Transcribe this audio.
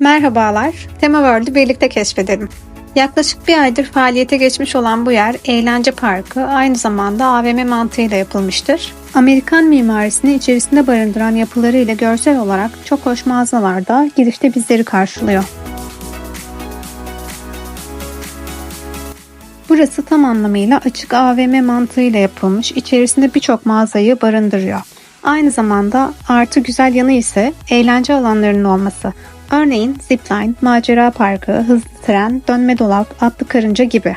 Merhabalar, Tema World'ü birlikte keşfedelim. Yaklaşık bir aydır faaliyete geçmiş olan bu yer eğlence parkı aynı zamanda AVM mantığıyla yapılmıştır. Amerikan mimarisini içerisinde barındıran yapılarıyla görsel olarak çok hoş mağazalarda girişte bizleri karşılıyor. Burası tam anlamıyla açık AVM mantığıyla yapılmış, içerisinde birçok mağazayı barındırıyor. Aynı zamanda artı güzel yanı ise eğlence alanlarının olması. Örneğin zipline, macera parkı, hızlı tren, dönme dolap, atlı karınca gibi.